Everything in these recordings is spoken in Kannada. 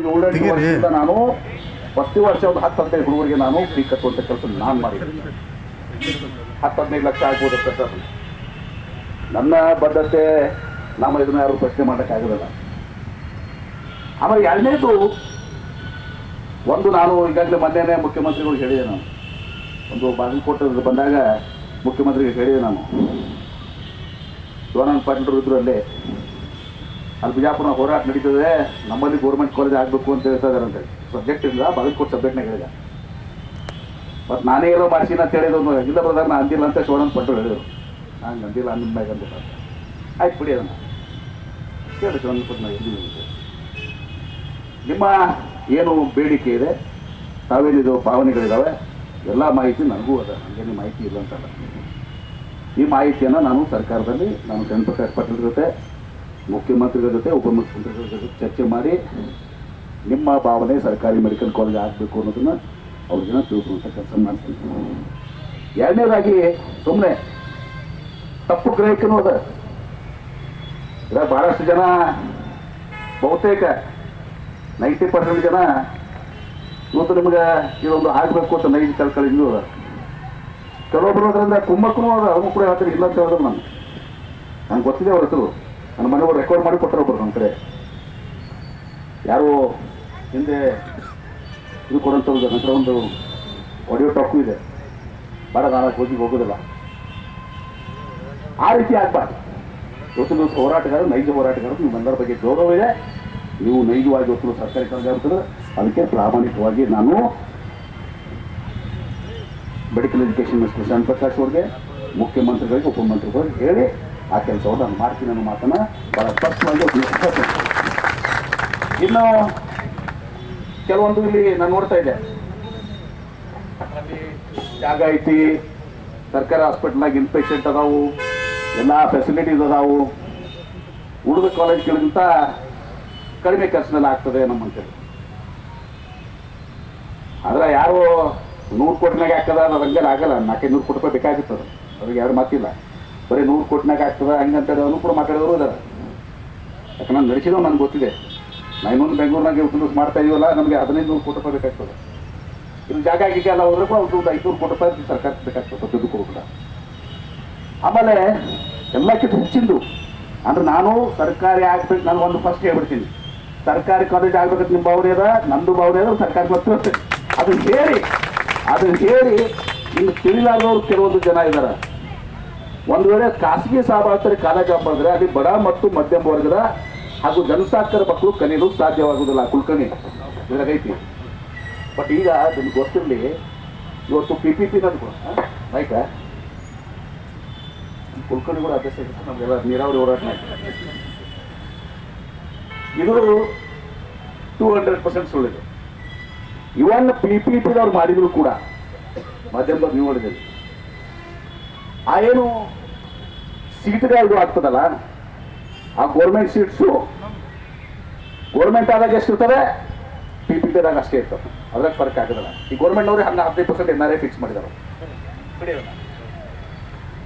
ಏಳೆಂಟು. ವರ್ಷದಿಂದ ನಾನು ಪ್ರತಿ ವರ್ಷ ಒಂದು ಹತ್ತು ಹದಿನೈದು ಹುಡುಗರಿಗೆ ನಾನು ಫ್ರೀ ಕಟ್ಟುವಂಥ ಕೆಲಸ ನಾನು ಮಾಡಿದ್ದೀನಿ. ಹತ್ತು ಹದಿನೈದು ಲಕ್ಷ ಆಗ್ಬೋದು ಅಂತ ನನ್ನ ಬದ್ಧತೆ ನಮ್ಮ ಇದನ್ನ ಯಾರು ಪ್ರಶ್ನೆ ಮಾಡೋಕ್ಕಾಗೋದಿಲ್ಲ ಆಮೇಲೆ ಎರಡನೇದು ಒಂದು ನಾನು ಈಗಾಗಲೇ ಮೊನ್ನೆನೇ ಮುಖ್ಯಮಂತ್ರಿಗಳು ಹೇಳಿದೆ ನಾನು. ಒಂದು ಬಾಗಲಕೋಟೆ ಬಂದಾಗ ಮುಖ್ಯಮಂತ್ರಿಗೆ ಹೇಳಿದೆ ನಾನು. ಶಿವಾನಂದ ಪಾಟೀಲ್ ಇದ್ರು ಅಲ್ಲೇ. ಅಲ್ಲಿ ಬಿಜಾಪುರ ಹೋರಾಟ ನಡೀತದೆ, ನಮ್ಮಲ್ಲಿ ಗೌರ್ಮೆಂಟ್ ಕಾಲೇಜ್ ಆಗಬೇಕು ಅಂತ ಹೇಳ್ತಾ ಇದಾರೆ ಅಂತ ಸಬ್ಜೆಕ್ಟ್ ಇಲ್ಲ ಸಬ್ಜೆಕ್ಟ್ ಸಬ್ಜೆಕ್ಟ್ನಾಗ ಹೇಳಿದೆ ಮತ್ತು ನಾನೇ ಏನೋ ಮಾಡ್ತೀನಿ ಅಂತ ಹೇಳಿದ್ರು ಇಲ್ಲ ಬ್ರದರ್ ನಾ ಅಂದಿಲ್ಲ ಅಂತ ಶೋಣ ಪಾಟೀಲ್ ಹೇಳಿದ್ರು. ನಾನು ಅಂದಿಲ್ಲ ನಿಮ್ಮ ಮ್ಯಾಗ ಅಂತ. ಆಯ್ತು ಬಿಡಿ ಅದನ್ನು. ಕೇಳಿ ಶಿವಾನಂದ ಪಟ್ಟು ನಾನು ಎಲ್ಲಿ ನಿಮ್ಮ ಏನು ಬೇಡಿಕೆ ಇದೆ? ತಾವೇನಿದು ಭಾವನೆಗಳಿದ್ದಾವೆ ಎಲ್ಲ ಮಾಹಿತಿ ನನಗೂ ಅದ ನನಗೇನು ಮಾಹಿತಿ ಇಲ್ಲ ಅಂತಲ್ಲ ಈ ಮಾಹಿತಿಯನ್ನು ನಾನು ಸರ್ಕಾರದಲ್ಲಿ, ನಾನು ಗಣಪತಿ ಜೊತೆ ಮುಖ್ಯಮಂತ್ರಿಗಳ ಜೊತೆ ಉಪಮುಖ್ಯಮಂತ್ರಿಗಳ ಜೊತೆ ಚರ್ಚೆ ಮಾಡಿ ನಿಮ್ಮ ಭಾವನೆ ಸರ್ಕಾರಿ ಮೆಡಿಕಲ್ ಕಾಲೇಜ್ ಆಗಬೇಕು ಅನ್ನೋದನ್ನ ಜನ ತಿಳ್ಕೊಳ್ಳುವಂಥ ಕೆಲಸ ಮಾಡ್ತೀನಿ ಎರಡನೇದಾಗಿ ಸುಮ್ಮನೆ ತಪ್ಪು ಗ್ರಹಿಕೆನೂ ಅದ. ಇದಾಗ ಭಾಳಷ್ಟು ಜನ, ಬಹುತೇಕ ನೈಂಟಿ ಪರ್ಸೆಂಟ್ ಜನ ಇವತ್ತು ನಿಮ್ಗೆ ಇದೊಂದು ಆಗಬೇಕು ಅಂತ ನೈಜ ಇನ್ನೂ ಅದ. ಕೆಲವೊಬ್ಬರು ಅದರಿಂದ ಕುಮ್ಮಕ್ಕೂ ಅದ. ಅವನು ಕೂಡ ಹೇಳ್ತಾರೆ ಇಲ್ಲ ಅಂತ ಹೇಳಿದ್ರು ನಾನು. ನಂಗೆ ಗೊತ್ತಿದೆ ಅವ್ರ ನನ್ನ ಮನೆಯವರು ರೆಕಾರ್ಡ್ ಮಾಡಿ ಕೊಟ್ಟರು ಒಬ್ಬರು ನಮ್ಮ ಕಡೆ. ಯಾರು ಹಿಂದೆ ಇದು ಕೊಡೋಂಥದ್ದು ನಂತರ ಒಂದು ಆಡಿಯೋ ಟಾಕು ಇದೆ. ಬೇಡ, ನಾನು ಹೋಗಿ ಹೋಗೋದಿಲ್ಲ. ಆ ರೀತಿ ಆಗ್ಬಾರ್ದು. ಇವತ್ತು ನೀವು ಹೋರಾಟಗಾರರು ನೈಜ ಹೋರಾಟಗಾರರು ನಿಮ್ಮೆಲ್ಲರ ಬಗ್ಗೆ ಗೌರವ ಇದೆ. ನೀವು ನೈಜವಾಗಿ ಇವತ್ತು ಸರ್ಕಾರಿ ಕಾರ್ಯಕರ್ತರು ಅದಕ್ಕೆ ಪ್ರಾಮಾಣಿಕವಾಗಿ ನಾನು ಮೆಡಿಕಲ್ ಎಜುಕೇಷನ್ ಮಿನಿಸ್ಟರ್ ಪ್ರಕಾಶ್ ಅವ್ರಿಗೆ, ಮುಖ್ಯಮಂತ್ರಿಗಳಿಗೆ, ಉಪಮಂತ್ರಿಗಳಿಗೆ ಹೇಳಿ ಆ ಕೆಲಸವನ್ನು ನಾನು ಮಾಡ್ತೀನಿ ಅನ್ನೋ ಮಾತನ್ನ ಬಹಳ ಸ್ಪಷ್ಟವಾಗಿ. ಇನ್ನು ಕೆಲವೊಂದು ಇಲ್ಲಿ ನಾನು ನೋಡ್ತಾ ಇದ್ದೆ. ಜಾಗ ಐತಿ, ಸರ್ಕಾರಿ ಹಾಸ್ಪಿಟಲ್ನಾಗ ಇನ್ಪೇಷೆಂಟ್ ಅದಾವು, ಎಲ್ಲ ಫೆಸಿಲಿಟೀಸ್ ಅದಾವು. ಉಳಿದ ಕಾಲೇಜ್ಗಳಿಗಿಂತ ಕಡಿಮೆ ಖರ್ಚಿನಲ್ಲಿ ಆಗ್ತದೆ ನಮ್ಮಂತೇಳಿ ಆದ್ರೆ ಯಾರು ನೂರು ಕೋಟಿನಾಗ ಹಾಕದ ಅನ್ನೋ ಹಂಗೆಲ್ಲ ಆಗಲ್ಲ. ನಾಲ್ಕೈದು ನೂರು ಕೋಟಿ ರೂಪಾಯಿ ಬೇಕಾಗುತ್ತದೆ. ಅವ್ರಿಗೆ ಯಾರು ಮಾತಿಲ್ಲ. ಬರೀ ನೂರು ಕೋಟಿನಾಗ ಆಗ್ತದ ಹಂಗಂತೇಳಿ ಅವನು ಕೂಡ ಮಾತಾಡೋರು ಇದಾರೆ ಯಾಕಂದ್ರೆ ನಾನು ನಡೆಸಿದವ ನನಗೆ ಗೊತ್ತಿದೆ. ನಾ ಇನ್ನೊಂದು ಬೆಂಗಳೂರಿನಾಗ ಉದ್ಯೋಗ ಮಾಡ್ತಾ ಇದೀವಲ್ಲ, ನಮಗೆ ಹದಿನೈದು ನೂರು ಕೋಟಿ ರೂಪಾಯಿ ಬೇಕಾಗ್ತದೆ. ಇಲ್ಲಿ ಜಾಗ ಗೀಗ ಎಲ್ಲ ಹೋದ್ರೆ ಕೂಡ ಒಂದು ಐದುನೂರು ಕೋಟಿ ರೂಪಾಯಿ ಸರ್ಕಾರಕ್ಕೆ ಬೇಕಾಗ್ತದೆ ದುಡ್ಡು ಕೂಡ ಆಮೇಲೆ ಎಲ್ಲಕ್ಕಿಂತ ಹೆಚ್ಚಿಂದು. ಅಂದ್ರೆ ನಾನು ಸರ್ಕಾರಿ ಆಗ್ಬೇಕು, ನಾನು ಒಂದು ಫಸ್ಟ್ ಹೇಳ್ಬಿಡ್ತೀನಿ ಸರ್ಕಾರಿ ಕಾಲೇಜ್ ಆಗ್ಬೇಕಂತ ನಿಮ್ಮ ಭಾವನೆ ಅದ, ನಂದು ಭಾವನೆ ಅದ ಸರ್ಕಾರಿ ಗೊತ್ತಿರುತ್ತೆ ಅದನ್ನ ಹೇಳಿ ಅದನ್ನ ಹೇಳಿ, ಇನ್ನು ತಿಳಿಲಾರ್ದವ್ರು ಕೆಲವೊಂದು ಜನ ಇದ್ದಾರೆ ಒಂದು ವೇಳೆ ಖಾಸಗಿ ಸಹಭಾಗಿತ್ವದಲ್ಲಿ ಕಾಲೇಜ್ ಬಂದ್ರೆ ಅಲ್ಲಿ ಬಡ ಮತ್ತು ಮಧ್ಯಮ ವರ್ಗದ ಹಾಗೂ ಜನಸಾಕ್ಷರ ಮಕ್ಕಳು ಕಲಿಯಲು ಸಾಧ್ಯವಾಗುವುದಿಲ್ಲ. ಕುಲ್ಕಣಿ ಇದ್ರಾಗೈತಿ ಬಟ್ ಈಗ ನಿಮ್ಗೆ ಗೊತ್ತಿರಲಿ, ಇವತ್ತು ಪಿ ಪಿ ಪಿ ಆಯ್ತಾ ಕುಲ್ಕಣಿ ಕೂಡ ಅಭ್ಯಾಸ ನಮಗೆಲ್ಲ ನೀರಾವರಿ ಹೋರಾಟ ಇದು ಟೂ ಹಂಡ್ರೆಡ್ ಪರ್ಸೆಂಟ್ ಸುಳ್ಳಿದೆ. ಇವನ್ನ ಪಿ ಪಿ ಪಿದವ್ರು ಮಾಡಿದ್ರು ಕೂಡ, ಮಧ್ಯಮ ನೀವು ನೋಡಿದ್ದೀರಿ ಆ ಏನು ಸೀಟ್ಗಳು ಆಗ್ತದಲ್ಲ, ಆ ಗೋರ್ಮೆಂಟ್ ಸೀಟ್ಸು ಗೋರ್ಮೆಂಟ್ ಆದಾಗ ಎಷ್ಟಿರ್ತದೆ? ಪಿ ಪಿ ಪಿದಾಗ ಅಷ್ಟೇ ಇರ್ತದೆ. ಅದ್ರಾಗ ಫರ್ಕ್ ಆಗೋದಲ್ಲ. ಈ ಗೋರ್ಮೆಂಟ್ನವ್ರಿಗೆ ಹಂಗ ಹದಿನೈದು percent N R I fix ಮಾಡಿದಾರೆ.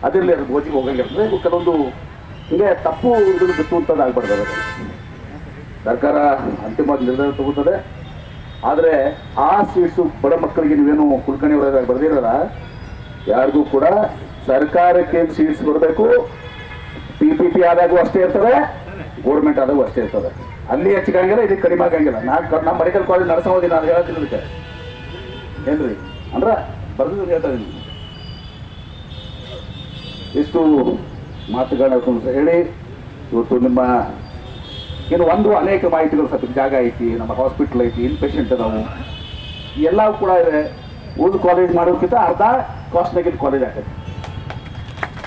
ಅದಿರಲಿ ಅದು ಗೋಜಿಗೆ ಹೋಗಂಗಿರ್ತದೆ ಕೆಲವೊಂದು ಹಿಂಗೆ ತಪ್ಪು ಇದನ್ನು ಬಿತ್ತುವಂಥದ್ದು ಆಗ್ಬಾರ್ದು ಅದಕ್ಕೆ ಸರ್ಕಾರ ಅಂತಿಮವಾಗಿ ನಿರ್ಧಾರ ತಗೋತದೆ. ಆದರೆ ಆ ಸೀಟ್ಸು ಬಡ ಮಕ್ಕಳಿಗೆ ನೀವೇನು ಕುಲ್ಕರ್ಣಿ ಒಳಗೆ ಬರ್ದಿರಲ್ಲ ಯಾರಿಗೂ ಕೂಡ ಸರ್ಕಾರಕ್ಕೆ ಸೀಟ್ಸ್ ಬರಬೇಕು ಪಿ ಪಿ ಪಿ ಆದಾಗೂ ಅಷ್ಟೇ ಇರ್ತದೆ ಗೋರ್ಮೆಂಟ್ ಆದಾಗೂ ಅಷ್ಟೇ ಇರ್ತದೆ. ಅಲ್ಲಿ ಹೆಚ್ಚಿಗಂಗಿಲ್ಲ ಇದಕ್ಕೆ ಕಡಿಮೆ ಆಗಂಗಿಲ್ಲ ನಾನು ನಮ್ಮ ಮೆಡಿಕಲ್ ಕಾಲೇಜ್ ನಡೆಸೋದಿ ನಾನು ಹೇಳ್ತೀನಿ ಅದಕ್ಕೆ ಏನ್ರಿ? ಅಂದ್ರೆ ಬರ್ದು ಹೇಳ್ತಾ ಇದ್ದೀನಿ ಇಷ್ಟು ಮಾತುಗಳನ್ನ ಹೇಳಿ. ಇವತ್ತು ನಿಮ್ಮ ಇನ್ನು ಒಂದು ಅನೇಕ ಮಾಹಿತಿಗಳು ಸ್ವಲ್ಪ ಜಾಗ ಐತಿ, ನಮ್ಮ ಹಾಸ್ಪಿಟ್ಲ್ ಐತಿ ಇನ್ ಪೇಷಂಟ್ ಅದಾವು. ಎಲ್ಲವೂ ಕೂಡ ಇದೆ. ಓದು ಕಾಲೇಜ್ ಮಾಡೋದಕ್ಕಿಂತ ಅರ್ಧ ಕಾಸ್ಟ್ನಾಗಿದ್ದು ಕಾಲೇಜ್ ಆಗ್ತದೆ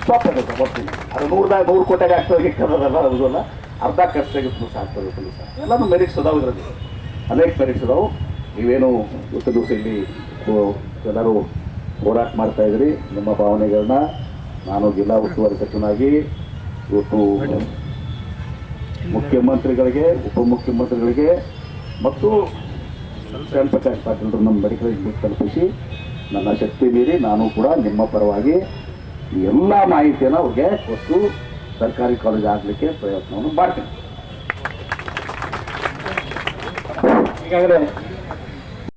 ಸ್ಟಾಪ್ ಆಗುತ್ತೆ ಬರ್ತೀನಿ ಅದು ನೂರದಾಗ ನೂರು ಕೋಟಿಗೆ ಆಗ್ತದೆ ಅದಲ್ಲ ಅದಲ್ಲ ಅರ್ಧ ಖರ್ಚಾಗಿ ಪ್ಲಸ್ ಆಗ್ತದೆ ಪ್ಲಸ್ ಎಲ್ಲನೂ ಮೆರಿಟ್ಸ್ ಅದಾವು ಇದರಲ್ಲಿ. ಅನೇಕ ಮೆರಿಟ್ಸ್ ಅದಾವು. ನೀವೇನು ಇವತ್ತು ದಿವಸ ಇಲ್ಲಿ ಎಲ್ಲರೂ ಹೋರಾಟ ಮಾಡ್ತಾ ಇದ್ರಿ. ನಿಮ್ಮ ಭಾವನೆಗಳನ್ನ ನಾನು ಜಿಲ್ಲಾ ಉಸ್ತುವಾರಿ ಸಚಿವನಾಗಿ ಇವತ್ತು ಮುಖ್ಯಮಂತ್ರಿಗಳಿಗೆ, ಉಪಮುಖ್ಯಮಂತ್ರಿಗಳಿಗೆ ಮತ್ತು ಶ್ರೀರಾಮ್ ಪ್ರಕಾಶ್ ಪಾಟೀಲ್ ನಮ್ಮ ಮೆಡಿಕಲ್ ತಲುಪಿಸಿ ನನ್ನ ಶಕ್ತಿ ಮೀರಿ ನಾನು ಕೂಡ ನಿಮ್ಮ ಪರವಾಗಿ ಎಲ್ಲ ಮಾಹಿತಿಯನ್ನು ಅವ್ರಿಗೆ ಕೊಟ್ಟು ಸರ್ಕಾರಿ ಕಾಲೇಜ್ ಆಗಲಿಕ್ಕೆ ಪ್ರಯತ್ನವನ್ನು ಮಾಡ್ತೀನಿ. ಈಗಾಗಲೇ